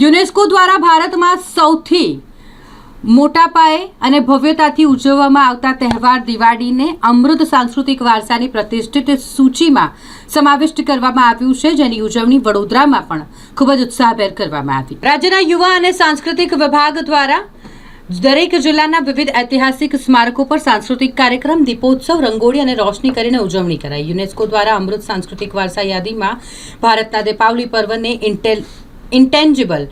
UNESCO દ્વારા ભારતમાં સૌથી મોટા પાયે અને ભવ્યતાથી ઉજવવામાં આવતા તહેવાર દિવાળીને અમૃત સાંસ્કૃતિક વારસાની પ્રતિષ્ઠિત સૂચિમાં સમાવિષ્ટ કરવામાં આવ્યું છે, જેની ઉજવણી વડોદરામાં પણ ખૂબ જ ઉત્સાહભેર કરવામાં આવી. રાજ્યના યુવા અને સાંસ્કૃતિક વિભાગ દ્વારા દરેક જિલ્લાના વિવિધ ઐતિહાસિક સ્મારકો પર સાંસ્કૃતિક કાર્યક્રમ, દીપોત્સવ, રંગોળી અને રોશની કરીને ઉજવણી કરાઈ. યુનેસ્કો દ્વારા અમૃત સાંસ્કૃતિક વારસા યાદીમાં ભારતના દીપાવલી પર્વને ઇન્ટેલ ઇન્ટેન્જિબલ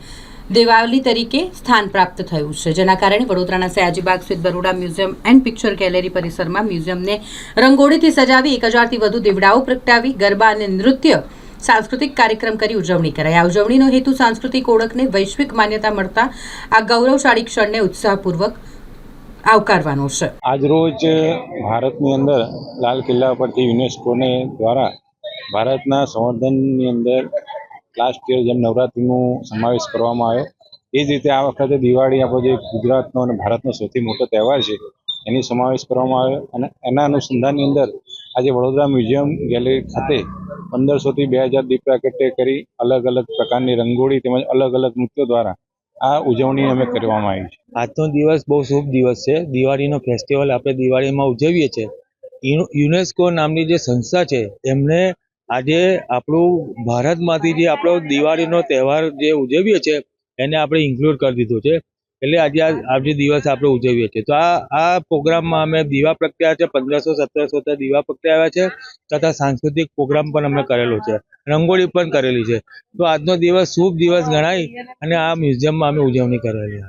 દિવાળી તરીકે સ્થાન પ્રાપ્ત થયું છે. જેના કારણે વડોદરાના સયાજીબાગ સ્થિત Baroda museum and picture gallery પરિસરમાં મ્યુઝિયમને રંગોળીથી સજાવી એક હજારથી વધુ દીવડાઓ પ્રગટાવી, ગરબા અને નૃત્ય, સાંસ્કૃતિક કાર્યક્રમ કરી ઉજવણી કરાઈ. આ ઉજવણીનો હેતુ સાંસ્કૃતિક ઓળખને વૈશ્વિક માન્યતા મળતા આ ગૌરવશાળી ક્ષણને ઉત્સાહપૂર્વક આવકારવાનો છે. આજરોજ ભારતની અંદર લાલ કિલ્લા પરથી યુનેસ્કોને દ્વારા ભારતના સંવર્ધનની અંદર લાસ્ટ યર જેમ નવરાત્રિનો સમાવેશ કરવામાં આવ્યો, એ જ રીતે આ વખતે દિવાળી આપણો જે ગુજરાતનો અને ભારતનો સૌથી મોટો તહેવાર છે, એની સમાવેશ કરવામાં આવ્યો અને એના અનુસંધાનની અંદર આજે વડોદરા મ્યુઝિયમ ગેલેરી ખાતે પંદરસોથી બે હજાર દીપ પ્રાકટે કરી અલગ અલગ પ્રકારની રંગોળી તેમજ અલગ અલગ નૃત્યો દ્વારા આ ઉજવણી અમે કરવામાં આવી છે. આજનો દિવસ બહુ શુભ દિવસ છે. દિવાળીનો ફેસ્ટિવલ આપણે દિવાળીમાં ઉજવીએ છીએ. યુનેસ્કો નામની જે સંસ્થા છે એમણે આજે આપણું ભારતમાંથી જે આપણો દિવાળીનો તહેવાર જે ઉજવીએ છીએ, એને આપણે ઇન્ક્લુડ કરી દીધો છે. એટલે આજે આજે દિવસ આપણે ઉજવીએ છીએ. તો આ આ પ્રોગ્રામમાં અમે દીવા પ્રગટ્યા છે, પંદરસો, સત્તરસો દીવા પ્રગટાવ્યા છે, તથા સાંસ્કૃતિક પ્રોગ્રામ પણ અમે કરેલો છે. રંગોળી પણ કરેલી છે. તો આજનો દિવસ શુભ દિવસ ગણાય અને આ મ્યુઝિયમમાં અમે ઉજવણી કરેલી